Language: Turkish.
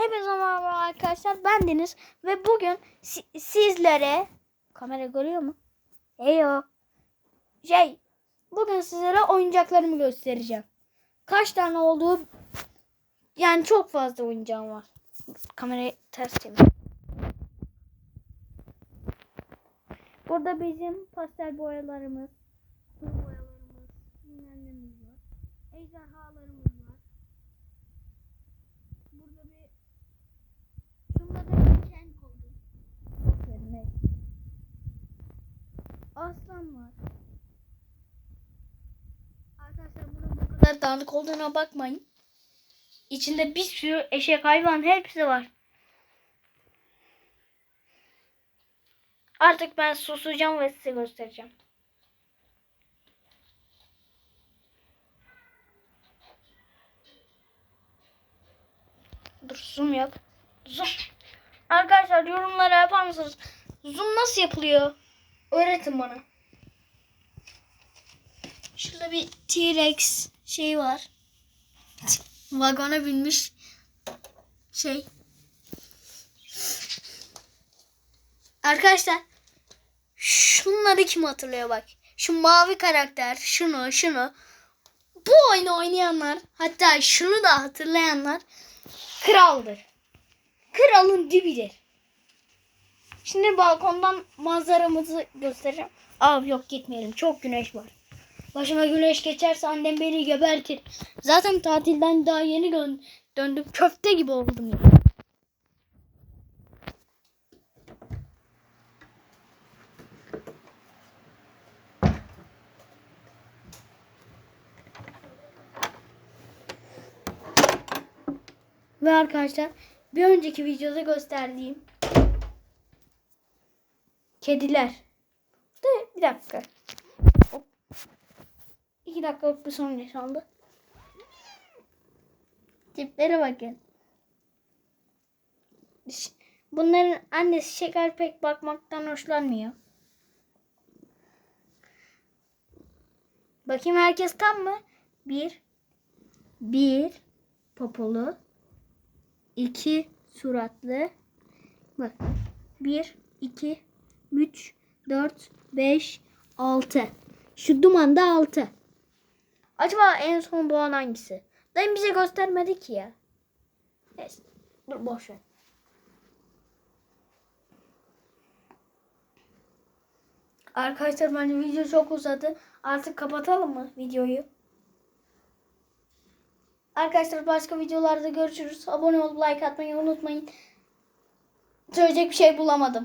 Hepinize merhaba arkadaşlar. Ben Deniz ve bugün si- sizlere kamera görüyor mu? Heyo. Şey, bugün sizlere oyuncaklarımı göstereceğim. Kaç tane olduğu yani çok fazla oyuncağım var. Kamerayı ters çevir. Burada bizim pastel boyalarımız, boyalarımız, var. Ejderhalarımız var. Burada bir şunda da bir ken koydum. Aferin, Aslan var. Arkadaşlar bunun bu kadar dağınık olduğuna bakmayın. İçinde bir sürü eşek hayvan hepsi var. Artık ben susacağım ve size göstereceğim. Dur zoom yap. Zoom. Arkadaşlar yorumlara yapar mısınız? Zoom nasıl yapılıyor? Öğretin bana. Şurada bir T-Rex şey var. Vagona binmiş şey. Arkadaşlar şunları kim hatırlıyor bak. Şu mavi karakter, şunu, şunu. Bu oyunu oynayanlar, hatta şunu da hatırlayanlar kraldır. Kralın dibidir. Şimdi balkondan manzaramızı göstereceğim. Aa yok gitmeyelim. Çok güneş var. Başıma güneş geçerse annem beni gebertir. Zaten tatilden daha yeni dön döndüm. Köfte gibi oldum ya. Ve arkadaşlar bir önceki videoda gösterdiğim kediler. De bir dakika. Hop. İki dakikalık bir sorun yaşandı. Tiplere bakın. Bunların annesi şeker pek bakmaktan hoşlanmıyor. Bakayım herkes tam mı? Bir. Bir. Popolu. İki suratlı. Bak. Bir, iki, üç, dört, beş, altı. Şu dumanda altı. Acaba en son doğan hangisi? Dayım bize göstermedi ki ya. Neyse. Dur boş ver. Arkadaşlar bence video çok uzadı. Artık kapatalım mı videoyu? Arkadaşlar başka videolarda görüşürüz. Abone olup like atmayı unutmayın. Söyleyecek bir şey bulamadım.